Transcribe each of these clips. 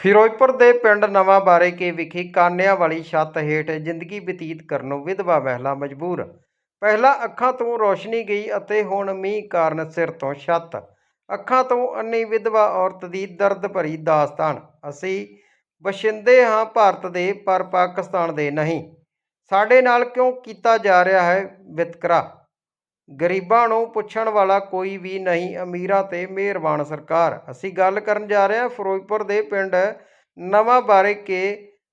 ਫਿਰੋਜ਼ਪੁਰ ਦੇ ਪਿੰਡ ਨਵਾਂ ਬਾਰੇਕੇ ਵਿਖੇ ਕਾਨਿਆਂ ਵਾਲੀ ਛੱਤ ਹੇਠ ਜ਼ਿੰਦਗੀ ਬਤੀਤ ਕਰਨੋਂ ਵਿਧਵਾ ਮਹਿਲਾ ਮਜਬੂਰ। ਪਹਿਲਾਂ ਅੱਖਾਂ ਤੋਂ ਰੋਸ਼ਨੀ ਗਈ ਅਤੇ ਹੁਣ ਮੀਂਹ ਕਾਰਨ ਸਿਰ ਤੋਂ ਛੱਤ। ਅੱਖਾਂ ਤੋਂ ਅੰਨੀ ਵਿਧਵਾ ਔਰਤ ਦੀ ਦਰਦ ਭਰੀ ਦਾਸਤਾਨ। ਅਸੀਂ ਵਸਿੰਦੇ ਹਾਂ ਭਾਰਤ ਦੇ, ਪਰ ਪਾਕਿਸਤਾਨ ਦੇ ਨਹੀਂ। ਸਾਡੇ ਨਾਲ ਕਿਉਂ ਕੀਤਾ ਜਾ ਰਿਹਾ ਹੈ ਵਿਤਕਰਾ? ਗਰੀਬਾਂ ਨੂੰ ਪੁੱਛਣ ਵਾਲਾ ਕੋਈ ਵੀ ਨਹੀਂ, ਅਮੀਰਾਂ ਤੇ ਮਿਹਰਬਾਨ ਸਰਕਾਰ। ਅਸੀਂ ਗੱਲ ਕਰਨ ਜਾ ਰਹੇ ਹਾਂ ਫਿਰੋਜ਼ਪੁਰ ਦੇ ਪਿੰਡ ਨਵਾਂ ਬਾਰੇ ਕੇ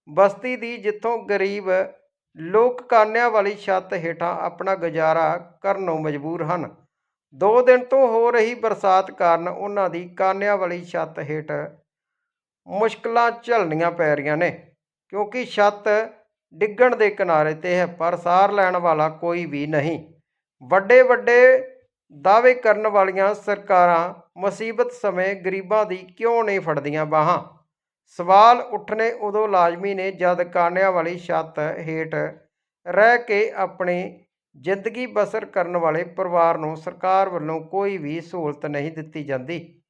ਬਸਤੀ ਦੀ ਜਿੱਥੋਂ ਗਰੀਬ ਲੋਕ ਕਾਨਿਆਂ ਵਾਲੀ ਛੱਤ ਹੇਠਾਂ ਆਪਣਾ ਗੁਜ਼ਾਰਾ ਕਰਨ ਨੂੰ ਮਜਬੂਰ ਹਨ। ਦੋ ਦਿਨ ਤੋਂ ਹੋ ਰਹੀ ਬਰਸਾਤ ਕਾਰਨ ਉਹਨਾਂ ਦੀ ਕਾਨਿਆਂ ਵਾਲੀ ਛੱਤ ਹੇਠ ਮੁਸ਼ਕਲਾਂ ਝੱਲਣੀਆਂ ਪੈ ਰਹੀਆਂ ਨੇ, ਕਿਉਂਕਿ ਛੱਤ ਡਿੱਗਣ ਦੇ ਕਿਨਾਰੇ ਤੇ ਹੈ, ਪਰ ਸਾਰ ਲੈਣ ਵਾਲਾ ਕੋਈ ਵੀ ਨਹੀਂ। ਵੱਡੇ ਵੱਡੇ ਦਾਅਵੇ ਕਰਨ ਵਾਲੀਆਂ ਸਰਕਾਰਾਂ ਮੁਸੀਬਤ ਸਮੇਂ ਗਰੀਬਾਂ ਦੀ ਕਿਉਂ ਨਹੀਂ ਫੜਦੀਆਂ ਬਾਹਾਂ? ਸਵਾਲ ਉੱਠਣੇ ਉਦੋਂ ਲਾਜ਼ਮੀ ਨੇ ਜਦ ਕਾਨਿਆਂ ਵਾਲੀ ਛੱਤ ਹੇਠ ਰਹਿ ਕੇ ਆਪਣੀ ਜ਼ਿੰਦਗੀ ਬਸਰ ਕਰਨ ਵਾਲੇ ਪਰਿਵਾਰ ਨੂੰ ਸਰਕਾਰ ਵੱਲੋਂ ਕੋਈ ਵੀ ਸਹੂਲਤ ਨਹੀਂ ਦਿੱਤੀ ਜਾਂਦੀ।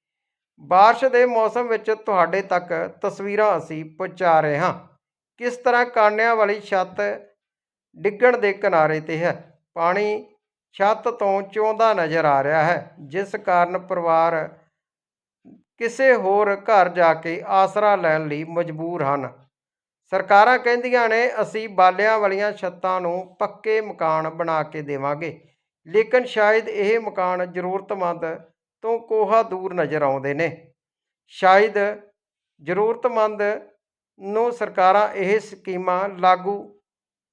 ਬਾਰਿਸ਼ ਦੇ ਮੌਸਮ ਵਿੱਚ ਤੁਹਾਡੇ ਤੱਕ ਤਸਵੀਰਾਂ ਅਸੀਂ ਪਹੁੰਚਾ ਰਹੇ ਹਾਂ। ਕਿਸ ਤਰ੍ਹਾਂ ਕਾਨਿਆਂ ਵਾਲੀ ਛੱਤ ਡਿੱਗਣ ਦੇ ਕਿਨਾਰੇ ਤੇ ਹੈ? ਪਾਣੀ ਛੱਤ ਤੋਂ ਚੋਂਦਾ ਨਜ਼ਰ ਆ ਰਿਹਾ ਹੈ, ਜਿਸ ਕਾਰਨ ਪਰਿਵਾਰ ਕਿਸੇ ਹੋਰ ਘਰ ਜਾ ਕੇ ਆਸਰਾ ਲੈਣ ਲਈ ਮਜਬੂਰ ਹਨ। ਸਰਕਾਰਾਂ ਕਹਿੰਦੀਆਂ ਨੇ, ਅਸੀਂ ਬਾਲਿਆਂ ਵਾਲੀਆਂ ਛੱਤਾਂ ਨੂੰ ਪੱਕੇ ਮਕਾਨ ਬਣਾ ਕੇ ਦੇਵਾਂਗੇ, ਲੇਕਿਨ ਸ਼ਾਇਦ ਇਹ ਮਕਾਨ ਜ਼ਰੂਰਤਮੰਦ ਤੋਂ ਕੋਹਾ ਦੂਰ ਨਜ਼ਰ ਆਉਂਦੇ ਨੇ। ਸ਼ਾਇਦ ਜ਼ਰੂਰਤਮੰਦ ਨੂੰ ਸਰਕਾਰਾਂ ਇਹ ਸਕੀਮਾਂ ਲਾਗੂ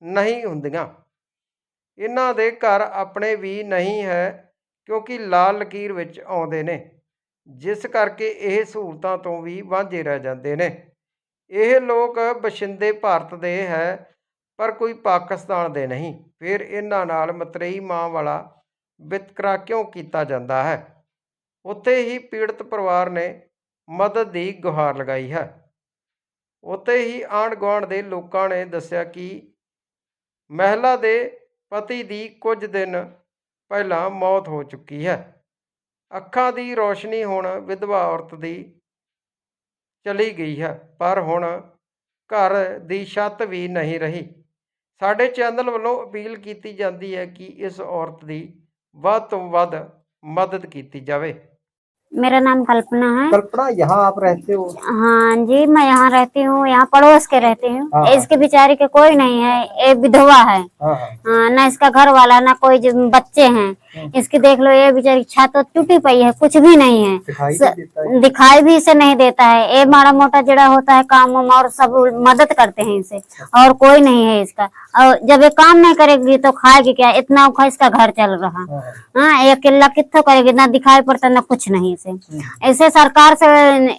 ਨਹੀਂ ਹੁੰਦੀਆਂ। ਇਹਨਾਂ ਦੇ ਘਰ ਆਪਣੇ ਵੀ ਨਹੀਂ ਹੈ, ਕਿਉਂਕਿ ਲਾਲ ਲਕੀਰ ਵਿੱਚ ਆਉਂਦੇ ਨੇ, ਜਿਸ ਕਰਕੇ ਇਹ ਸਹੂਲਤਾਂ ਤੋਂ ਵੀ ਵਾਂਝੇ ਰਹਿ ਜਾਂਦੇ ਨੇ। ਇਹ ਲੋਕ ਬਸ਼ਿੰਦੇ ਭਾਰਤ ਦੇ ਹੈ, ਪਰ ਕੋਈ ਪਾਕਿਸਤਾਨ ਦੇ ਨਹੀਂ। ਫਿਰ ਇਹਨਾਂ ਨਾਲ ਮਤਰੇਈ ਮਾਂ ਵਾਲਾ ਵਿਤਕਰਾ ਕਿਉਂ ਕੀਤਾ ਜਾਂਦਾ ਹੈ? ਉੱਥੇ ਹੀ ਪੀੜਤ ਪਰਿਵਾਰ ਨੇ ਮਦਦ ਦੀ ਗੁਹਾਰ ਲਗਾਈ ਹੈ। ਉੱਥੇ ਹੀ ਆਂਢ ਗੁਆਂਢ ਦੇ ਲੋਕਾਂ ਨੇ ਦੱਸਿਆ ਕਿ ਮਹਿਲਾ ਦੇ ਪਤੀ ਦੀ ਕੁਝ ਦਿਨ ਪਹਿਲਾਂ ਮੌਤ ਹੋ ਚੁੱਕੀ ਹੈ। ਅੱਖਾਂ ਦੀ ਰੋਸ਼ਨੀ ਹੁਣ ਵਿਧਵਾ ਔਰਤ ਦੀ ਚਲੀ ਗਈ ਹੈ, ਪਰ ਹੁਣ ਘਰ ਦੀ ਛੱਤ ਵੀ ਨਹੀਂ ਰਹੀ। ਸਾਡੇ ਚੈਨਲ ਵੱਲੋਂ ਅਪੀਲ ਕੀਤੀ ਜਾਂਦੀ ਹੈ ਕਿ ਇਸ ਔਰਤ ਦੀ ਵੱਧ ਤੋਂ ਵੱਧ ਮਦਦ ਕੀਤੀ ਜਾਵੇ। मेरा नाम कल्पना है। कल्पना यहाँ आप रहते हो? हाँ जी मैं यहाँ रहती हूँ यहाँ पड़ोस के रहती हाँ, हूँ हाँ। इसके बेचारे के कोई नहीं है ये विधवा है। हाँ हाँ। ना इसका घर वाला ना कोई बच्चे हैं। इसकी देख लो ये बेचारी छत तो टूटी पई है कुछ भी नहीं है। दिखाई स- नहीं दिखाई भी इसे नहीं देता है। ये माड़ा मोटा जड़ा होता है काम वाम और सब मदद करते हैं इसे और कोई नहीं है इसका। और जब ये काम नहीं करेगी तो खाएगी क्या? इतना औखा इसका घर चल रहा। हाँ, हाँ। हाँ ये अकेला कितो करेगी? ना दिखाई पड़ता ना कुछ नहीं इसे। ऐसे सरकार से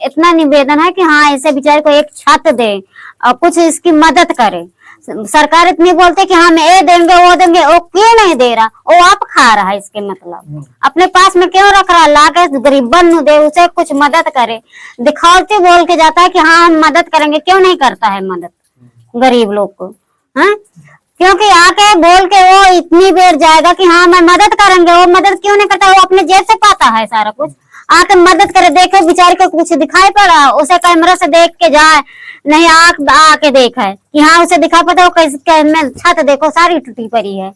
इतना निवेदन है कि हाँ ऐसे बेचारे को एक छत दे और कुछ इसकी मदद करे। सरकार इतनी बोलते कि हम ये देंगे वो देंगे। वो क्यों नहीं दे रहा? वो आप खा रहा है इसके मतलब। अपने पास में क्यों रख रहा? ला के गरीबन नु दे उसे कुछ मदद करे। दिखावती बोल के जाता है कि हाँ हम मदद करेंगे। क्यों नहीं करता है मदद? गरीब लोग को हाँ? क्योंकि आके बोल के वो इतनी देर जाएगा कि हाँ मैं मदद करेंगे। वो मदद क्यों नहीं करता? वो अपने जेब से पाता है सारा कुछ। आके मदद करे देखे बेचारे को कुछ दिखाई पड़ा उसे कैमरा से देख के जाए नहीं आक आके देखा। है कि हाँ उसे दिखाई पड़ा वो कैसे छत देखो सारी टूटी पड़ी है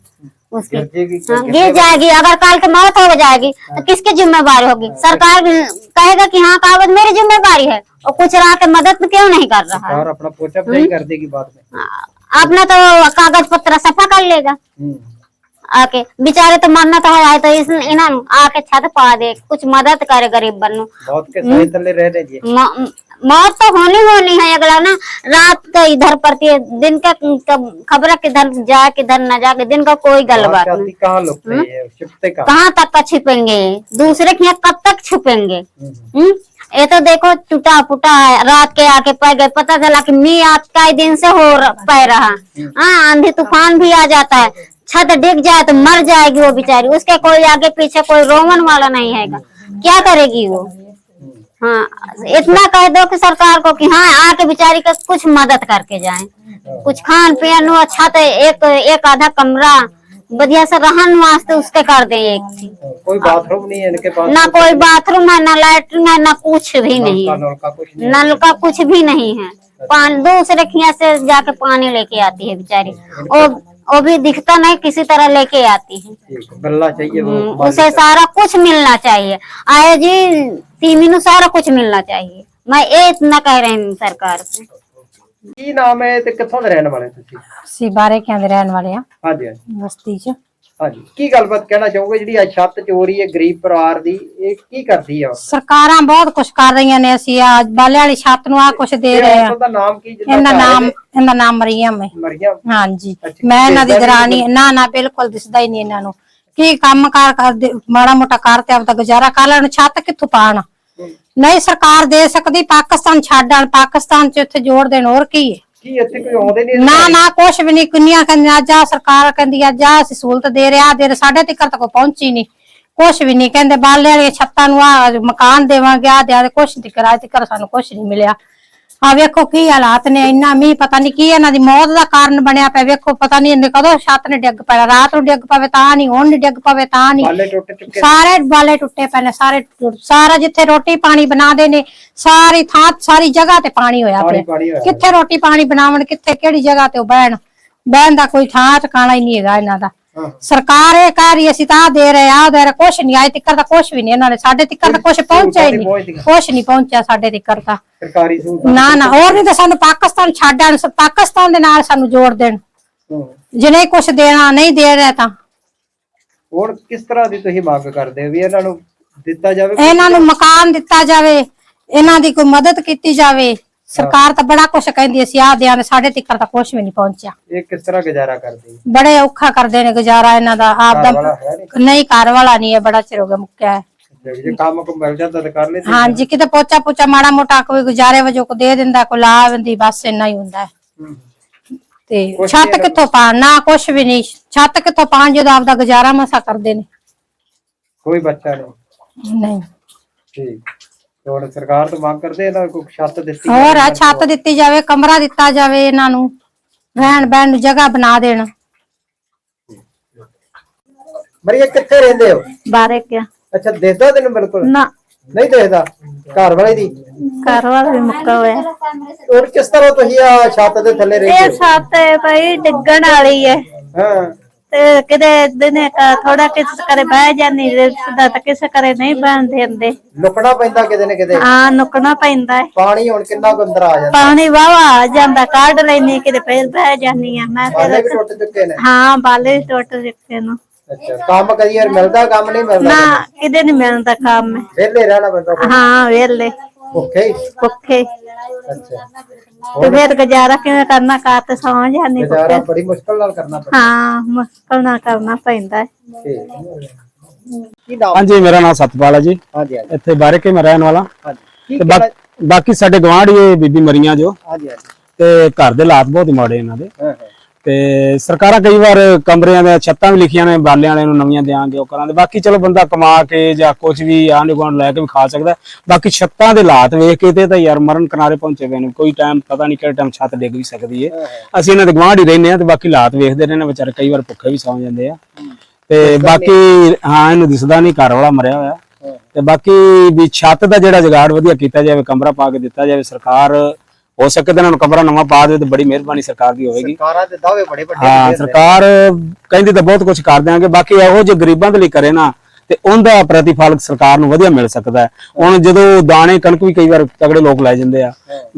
उसकी। गिर जाएगी, हाँ, गिर गिर जाएगी। अगर कल की मौत हो जाएगी तो किसकी जिम्मेवारी होगी? सरकार कहेगा कि हाँ कागज़ मेरी जिम्मेवारी है और कुछ रहा के मदद क्यों नहीं कर रहा है? अपना कर देगी बाद में। अपना तो कागज़ पत्र सफ़ा कर लेगा। आके बेचारे तो मरना तो है तो इस इन्हें आके छत पा दे कुछ मदद करे गरीब बनू बहुत के सही तले रह रहे म- मौत तो होनी होनी है अगला ना रात का इधर पड़ती है दिन का खबर किधर जा किधर न जा दिन का कोई गल बात नहीं। कहाँ तक का छिपेंगे? दूसरे के यहाँ कब तक छुपेंगे? हम्म, हम्म? ये तो देखो टूटा फूटा है रात के आके पै गए पता चला कि मी आज का दिन से हो पै रहा। हाँ आंधी तूफ़ान भी आ जाता है। छत डिग जाए तो मर जाएगी वो बेचारी। उसके कोई आगे पीछे कोई रोमन वाला नहीं है क्या करेगी वो? हाँ इतना कह दो कि सरकार को कि हाँ आके बेचारी का कुछ मदद करके जाए। कुछ खान पीन वो छत एक एक आधा कमरा बढ़िया से रहन वास्ते उसके कर दे एक कोई बाथरूम नहीं है इनके पास? ना कोई बाथरूम है ना लैट्रिन है ना कुछ भी नहीं है। नल का कुछ भी नहीं है। पानी दूसरे खिया से जाके पानी लेके आती है बेचारी। वो वो भी दिखता नहीं किसी तरह लेके आती है ठीक है, मिलना चाहिए वो हम्म, उसे सारा कुछ मिलना चाहिए आए जी तीमिनू सारा कुछ मिलना चाहिए मैं ये इतना कह रही हूँ सरकार से ਕੀ ਨਾਮ ਹੈ ਤੇ ਕਿੱਥੋਂ ਦੇ ਰਹਿਣ ਵਾਲੇ ਤੁਸੀਂ ਅਸੀਂ ਬਾਰੇ ਕਿਆਂ ਦੇ ਰਹਿਣ ਵਾਲੇ ਆ ਹਾਂਜੀ ਹਾਂਜੀ ਬਸਤੀ ਚ ਹਾਂਜੀ। ਕੀ ਗੱਲਬਾਤ ਕਹਿਣਾ ਚਾਹੋਗੇ? ਜਿਹੜੀ ਅੱਜ ਛੱਤ ਚੋਰੀ ਹੈ ਗਰੀਬ ਪਰਿਵਾਰ ਦੀ ਇਹ ਕੀ ਕਰਦੀ ਆ? ਸਰਕਾਰਾਂ ਬਹੁਤ ਕੁਝ ਕਰ ਰਹੀਆਂ ਨੇ ਅਸੀਂ ਆ ਬਾਲੇ ਵਾਲੀ ਛੱਤ ਨੂੰ ਆ ਕੁਝ ਦੇ ਰਹੇ ਆ। ਦਾ ਨਾਮ ਕੀ ਘਰ ਨਾਮ ਇਹਦਾ ਨਾਮ ਮਰੀਮ ਹੈ ਮਰੀਮ ਹਾਂਜੀ। ਮੈਂ ਇਹਨਾਂ ਦੀ ਦਰਾਣੀ ਨਾ ਨਾ ਬਿਲਕੁਲ ਦਿਸਦਾ ਹੀ ਨਹੀਂ ਇਹਨਾਂ ਨੂੰ। ਕੀ ਕੰਮ ਕਾਰ ਕਰਦੇ ਮਾੜਾ ਮੋਟਾ ਕਰ ਤੇ ਆਪਦਾ ਗੁਜ਼ਾਰਾ ਕਰ ਲੈਣ ਛੱਤ ਕਿੱਥੋਂ ਪਾਣ? ਨਹੀਂ ਸਰਕਾਰ ਦੇ ਸਕਦੀ ਪਾਕਿਸਤਾਨ ਛੱਡ ਆਣ ਪਾਕਿਸਤਾਨ ਚ ਇੱਥੇ ਜੋੜ ਦੇਣ ਹੋਰ ਕੀ ਹੈ? ਕੀ ਇੱਥੇ ਕੋਈ ਆਉਂਦੇ ਨਹੀਂ ਨਾ ਨਾ ਕੁਛ ਵੀ ਨਹੀਂ ਕਿੰਨੀਆਂ ਕਹਿੰਦੀਆਂ ਆਹ ਸਰਕਾਰ ਕਹਿੰਦੀ ਅੱਜ ਆਹ ਅਸੀਂ ਸਹੂਲਤ ਦੇ ਰਿਹਾ ਦੇ ਸਾਡੇ ਤੱਕ ਤਾਂ ਕੋਈ ਪਹੁੰਚੀ ਨਹੀਂ। ਕੁਛ ਵੀ ਨਹੀਂ ਕਹਿੰਦੇ ਬਾਲੇ ਵਾਲੀਆਂ ਛੱਤਾਂ ਨੂੰ ਆ ਮਕਾਨ ਦੇਵਾਂਗੇ ਆ ਦੇ ਕੁਛ ਨਹੀਂ ਕਰਾਇਆ ਤੇ ਸਾਨੂੰ ਕੁਛ ਨਹੀਂ ਮਿਲਿਆ। ਆ ਵੇਖੋ ਕੀ ਹਾਲਾਤ ਨੇ ਇੰਨਾ ਮੀਂਹ ਪਤਾ ਨਹੀਂ ਕੀ ਇਹਨਾਂ ਦੀ ਮੌਤ ਦਾ ਕਾਰਨ ਬਣਿਆ ਪਿਆ ਵੇਖੋ ਪਤਾ ਨਹੀਂ ਇਹਨੇ ਕਦੋਂ ਛੱਤ ਨੇ ਡਿੱਗ ਪੈਣਾ ਰਾਤ ਨੂੰ ਡਿੱਗ ਪਵੇ ਤਾਂ ਨਹੀਂ ਹੁਣ ਨਹੀਂ ਡਿੱਗ ਪਵੇ ਤਾਂ ਨਹੀਂ ਬਾਲੇ ਟੁੱਟ ਚੁੱਕੇ ਸਾਰੇ ਬਾਲੇ ਟੁੱਟੇ ਪਏ ਨੇ ਸਾਰੇ ਟੁੱਟ- ਸਾਰਾ ਜਿੱਥੇ ਰੋਟੀ ਪਾਣੀ ਬਣਾਦੇ ਨੇ ਸਾਰੀ ਥਾਂ ਸਾਰੀ ਜਗ੍ਹਾ ਤੇ ਪਾਣੀ ਹੋਇਆ ਪਾਣੀ ਪਿਆ। ਪਾਣੀ ਹੋਇਆ ਕਿੱਥੇ ਰੋਟੀ ਪਾਣੀ ਬਣਾਉਣ ਕਿੱਥੇ ਕਿਹੜੀ ਜਗ੍ਹਾ ਤੇ ਉਹ ਬਹਿਣ। ਬਹਿਣ ਦਾ ਕੋਈ ਥਾਂ ਟਿਕਾਣਾ ਹੀ ਨਹੀਂ ਹੈਗਾ ਇਹਨਾਂ ਦਾ। ਸਰਕਾਰ ਇਹ ਕਹਿ ਰਹੀ ਅਸੀਂ ਤਾਂ ਆਹ ਦੇ ਰਹੇ ਆ ਦੇ ਰਹੇ ਕੁਛ ਨਹੀਂ ਆਏ ਤਿੱਕਰ ਦਾ ਕੁਛ ਵੀ ਨਹੀਂ ਇਹਨਾਂ ਨੇ। ਸਾਡੇ ਤਿੱਕਰ ਤਾਂ ਕੁਛ ਪਹੁੰਚਿਆ ਹੀ ਨਹੀਂ। ਕੁਛ ਨਹੀਂ ਪਹੁੰਚਿਆ ਸਾਡੇ ਤਿੱਕਰ ਸਰਕਾਰੀ ਸਹੂਲਤਾਂ ਨਾ ਨਾ ਹੋਰ ਨਹੀਂ ਤਾਂ ਸਾਨੂੰ ਪਾਕਿਸਤਾਨ ਛੱਡ ਆਣ ਪਾਕਿਸਤਾਨ ਦੇ ਨਾਲ ਸਾਨੂੰ ਜੋੜ ਦੇਣ। ਹੂੰ। ਜੇ ਨਹੀਂ ਕੁਛ ਦੇਣਾ ਨਹੀਂ ਦੇ ਰਿਹਾ ਤਾਂ। ਹੁਣ ਕਿਸ ਤਰ੍ਹਾਂ ਦੀ ਤੁਸੀਂ ਮੰਗ ਕਰਦੇ ਹੋ ਵੀ ਇਹਨਾਂ ਨੂੰ ਦਿੱਤਾ ਜਾਵੇ? ਇਹਨਾਂ ਨੂੰ ਮਕਾਨ ਦਿੱਤਾ ਜਾਵੇ। ਇਹਨਾਂ ਦੀ ਕੋਈ ਮਦਦ ਕੀਤੀ ਜਾਵੇ। ਸਰਕਾਰ ਤਾਂ ਬੜਾ ਕੁਛ ਕਹਿੰਦੀ ਅਸੀਂ ਆਹ ਦਿਆਂ ਸਾਡੇ ਤੱਕ ਤਾਂ ਕੁਛ ਵੀ ਨਹੀਂ ਪਹੁੰਚਿਆ। ਇਹ ਕਿਸ ਤਰ੍ਹਾਂ ਗੁਜ਼ਾਰਾ ਕਰਦੇ? ਬੜੇ ਔਖਾ ਕਰਦੇ ਨੇ ਗੁਜ਼ਾਰਾ ਇਹਨਾਂ ਦਾ ਆਪ ਘਰ ਵਾਲਾ ਦਾ ਹੈ ਨਹੀਂ ਨਹੀਂ ਘਰ ਵਾਲਾ ਨਹੀਂ ਹੈ ਬੜਾ ਚਿਰ ਹੋ ਗਿਆ ਮੁੱਕਿਆ ਹੈ। ਜੇ- ਜੇ ਕੰਮ ਕੋ ਮਿਲ ਜਾਂਦਾ ਤਾਂ ਕਰ ਲੈਂਦੇ ਹਾਂਜੀ ਕਿਤੇ ਪੋਚਾ ਪੋਚਾ ਮਾੜਾ ਮੋਟਾ ਕੋਈ ਗੁਜ਼ਾਰੇ ਵਜੋਂ ਕੋ ਦੇ ਦਿੰਦਾ ਕੋਈ ਲਾ ਦਿੰਦੀ ਬਸ ਇੰਨਾ ਹੀ ਹੁੰਦਾ ਹੈ। ਹੂੰ। ਤੇ ਕੁਛ ਛੱਤ ਨਹੀਂ ਕਿੱਥੋਂ ਪਾਣ ਨਾ ਕੁਛ ਵੀ ਨਹੀਂ ਛੱਤ ਕਿੱਥੋਂ ਪਾਣ ਜਦੋਂ ਆਪਦਾ ਗੁਜ਼ਾਰਾ ਮਸਾ ਕਰਦੇ ਨੇ? ਕੋਈ ਬੱਚਾ ਨਹੀਂ। ਨਹੀਂ। ਠੀਕ। ਤੇ ਸਰਕਾਰ ਤੋਂ ਮੰਗ ਕਰਦੇ ਇਹਨਾਂ ਕੋਈ ਛੱਤ ਦਿੱਤੀ ਹੋਰ ਆ ਛੱਤ ਦਿੱਤੀ ਜਾਵੇ ਕਮਰਾ ਦਿੱਤਾ ਜਾਵੇ ਇਹਨਾਂ ਨੂੰ ਰਹਿਣ ਬਹਿਣ ਨੂੰ ਜਗ੍ਹਾ ਬਣਾ ਦੇਣ। ਮਰੀਏ ਕਿੱਥੇ ਰਹਿੰਦੇ ਹੋ? ਬਾਰੇ ਕਿਆ? ਅੱਛਾ ਦੇਖਦਾ ਤੈਨੂੰ ਬਿਲਕੁਲ? ਨਾ। ਨਹੀਂ ਦੇਖਦਾ? ਘਰ ਵਾਲੇ ਦੀ? ਘਰ ਵਾਲਾ ਵੀ ਮੁੱਕਾ ਹੋਇਆ। ਹੋਰ ਕਿਸ ਤਰ੍ਹਾਂ ਤੁਸੀਂ ਆ ਛੱਤ ਦੇ ਥੱਲੇ ਰਹਿੰਦੇ ਹੋ? ਛੱਤ ਹੈ ਭਾਈ ਡਿੱਗਣ ਵਾਲੀ ਹੈ। ਹਾਂ। ਤੇ ਕਿਤੇ ਦਿਨੇ ਥੋੜਾ ਕਿਸੇ ਕਰੇ ਬਹਿ ਜਾਨੀ ਰਿਸ਼ਦਾ ਤਾਂ ਕਿਸੇ ਕਰੇ ਨਹੀਂ ਬਹਿਣ ਦਿੰਦੇ। ਲੁਕਣਾ ਪੈਂਦਾ ਕਿਤੇ ਨਾ ਕਿਤੇ। ਹਾਂ ਨੁਕਣਾ ਪੈਂਦਾ ਹੈ ਪਾਣੀ ਹੁਣ ਕਿੰਨਾ ਕੁ ਅੰਦਰ ਆ ਜਾਂਦਾ। ਪਾਣੀ ਵਾਵਾ ਆ ਜਾਂਦਾ ਕੱਢ ਲੈਣੀ ਕਿਤੇ ਫੇਰ ਬਹਿ ਜਾਨੀ ਆ। ਮੈਂ ਬਾਲੇ ਫਿਰ ਵੀ ਟੁੱਟ ਚੁੱਕੇ ਨੇ। ਹਾਂ ਬਾਲੇ ਟੁੱਟ ਚੁੱਕੇ ਨੂੰ। ਅੱਛਾ ਕੰਮ ਕਦੀ ਯਾਰ ਮਿਲਦਾ ਕੰਮ ਨਹੀਂ ਮਿਲਦਾ ਨਾ ਕਿਤੇ ਨਹੀਂ ਮਿਲਦਾ ਕੰਮ। ਵਿਹਲੇ ਰਹਿਣਾ ਪੈਂਦਾ। ਹਾਂ ਵੇਲੇ ਭੁੱਖੇ ਹੀ? ਭੁੱਖੇ। ਅੱਛਾ। ਤੇ ਫਿਰ ਗੁਜ਼ਾਰਾ ਕਿਵੇਂ ਕਰਨਾ? ਘਰ ਤੇ ਸੌਂ ਜਾਨੀ ਗੁਜ਼ਾਰਾ ਬੜੀ ਮੁਸ਼ਕਲ ਨਾਲ ਕਰਨਾ ਪੈਂਦਾ। ਹਾਂ ਮੁਸ਼ਕਲ ਨਾਲ ਕਰਨਾ ਪੈਂਦਾ। ਕੀ ਨਾਮ? ਹਾਂਜੀ ਮੇਰਾ ਨਾਮ ਸਤਪਾਲ ਹੈ ਜੀ। ਹਾਂਜੀ ਹਾਂਜੀ। ਇੱਥੇ ਬਾਰਕੇ ਮੈਂ ਰਹਿਣ ਵਾਲਾ। ਹਾਂਜੀ। ਕੀ ਤੇ ਬਾਕੀ ਸਾਡੇ ਗਵਾਂਢੀ ਇਹ ਬੀਬੀ ਮਰੀਆਂ ਜੋ। ਹਾਂਜੀ ਹਾਂਜੀ। ਤੇ ਘਰ ਦੇ ਹਾਲਾਤ ਬਹੁਤ ਹੀ ਮਾੜੇ ਇਹਨਾਂ ਦੇ। ਹਾਂ ਹਾਂ। ਤੇ ਸਰਕਾਰਾਂ ਕਈ ਵਾਰ ਕਮਰਿਆਂ ਦੇ ਛੱਤਾਂ ਵੀ ਲਿਖੀਆਂ ਨੇ ਬਾਲਿਆਂ ਵਾਲਿਆਂ ਨੂੰ ਨਵੀਆਂ ਦੇਾਂਗੇ ਉਹ ਕਰਾਂਗੇ। ਬਾਕੀ ਚਲੋ ਬੰਦਾ ਕਮਾ ਕੇ ਜਾਂ ਕੁਝ ਵੀ ਆਂਢ ਗੁਆਂਢ ਲੈ ਕੇ ਵੀ ਖਾ ਸਕਦਾ ਹੈ। ਬਾਕੀ ਛੱਤਾਂ ਦੇ ਹਾਲਾਤ ਵੇਖ ਕੇ ਤੇ ਤਾਂ ਯਾਰ ਮਰਨ ਕਿਨਾਰੇ ਪਹੁੰਚੇ ਪਏ ਨੇ। ਕੋਈ ਟਾਈਮ ਪਤਾ ਨਹੀਂ ਕਿਹੜੇ ਟਾਈਮ ਛੱਤ ਡਿੱਗ ਵੀ ਸਕਦੀ ਹੈ। ਅਸੀਂ ਇਹਨਾਂ ਦੇ ਗਵਾਂਢੀ ਰਹਿੰਦੇ ਆ ਤੇ ਬਾਕੀ ਹਾਲਾਤ ਵੇਖਦੇ ਰਹਿੰਦੇ ਵਿਚਾਰੇ ਕਈ ਵਾਰ ਭੁੱਖੇ ਵੀ ਸੌਂ ਜਾਂਦੇ ਆ। ਤੇ ਬਾਕੀ ਹਾਂ ਇਹਨੂੰ ਦਿਸਦਾ ਨਹੀਂ ਘਰ ਵਾਲਾ ਮਰਿਆ ਹੋਇਆ। ਤੇ ਬਾਕੀ ਵੀ ਛੱਤ ਦਾ ਜਿਹੜਾ ਜੁਗਾੜ ਵਧੀਆ ਕੀਤਾ ਜਾਵੇ ਕਮਰਾ ਪਾ ਕੇ ਦਿੱਤਾ ਜਾਵੇ ਸਰਕਾਰ ਹੋ ਸਕੇ ਤਾਂ ਇਹਨਾਂ ਨੂੰ ਕਮਰਾ ਨਵਾਂ ਪਾ ਦੇ ਤੇ ਬੜੀ ਮਿਹਰਬਾਨੀ ਸਰਕਾਰ ਦੀ ਹੋਵੇਗੀ। ਸਰਕਾਰਾਂ ਦੇ ਦਾਅਵੇ ਬੜੇ ਵੱਡੇ ਹਾਂ। ਸਰਕਾਰ ਕਹਿੰਦੀ ਤਾਂ ਬਹੁਤ ਕੁਝ ਕਰ ਦਿਆਂਗੇ ਬਾਕੀ ਇਹੋ ਜਿਹੇ ਗਰੀਬਾਂ ਦੇ ਲਈ ਕਰੇ ਨਾ ਤੇ ਉਹਦਾ ਪ੍ਰਤੀਫਲ ਸਰਕਾਰ ਨੂੰ ਵਧੀਆ ਮਿਲ ਸਕਦਾ ਹੈ। ਹੁਣ ਜਦੋਂ ਦਾਣੇ ਕਣਕ ਵੀ ਕਈ ਵਾਰ ਤਗੜੇ ਲੋਕ ਲੈ ਜਾਂਦੇ ਆ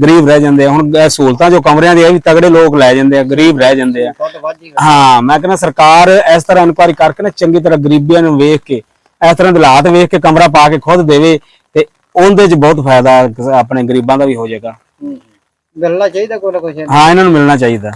ਗਰੀਬ ਰਹਿ ਜਾਂਦੇ ਆ। ਹੁਣ ਇਹ ਸਹੂਲਤਾਂ ਜੋ ਕਮਰਿਆਂ ਦੀਆਂ ਇਹ ਵੀ ਤਗੜੇ ਲੋਕ ਲੈ ਜਾਂਦੇ ਆ ਗਰੀਬ ਰਹਿ ਜਾਂਦੇ ਆ। ਹਾਂ ਮੈਂ ਕਹਿੰਦਾ ਸਰਕਾਰ ਇਸ ਤਰ੍ਹਾਂ ਇਨਕੁਆਰੀ ਕਰਕੇ ਨਾ ਚੰਗੀ ਤਰ੍ਹਾਂ ਗਰੀਬੀਆਂ ਨੂੰ ਵੇਖ ਕੇ ਇਸ ਤਰ੍ਹਾਂ ਦੇ ਹਾਲਾਤ ਵੇਖ ਕੇ ਕਮਰਾ ਪਾ ਕੇ ਖੁਦ ਦੇਵੇ ਤੇ ਉਹਦੇ 'ਚ ਬਹੁਤ ਫਾਇਦਾ ਆਪਣੇ ਗਰੀਬਾਂ ਦਾ ਵੀ ਹੋ ਜਾਏਗਾ। ਮਿਲਣਾ ਚਾਹੀਦਾ ਕੋਈ ਨਾ ਕੋਈ ਹਾਂ ਇਹਨਾਂ ਨੂੰ ਮਿਲਣਾ ਚਾਹੀਦਾ।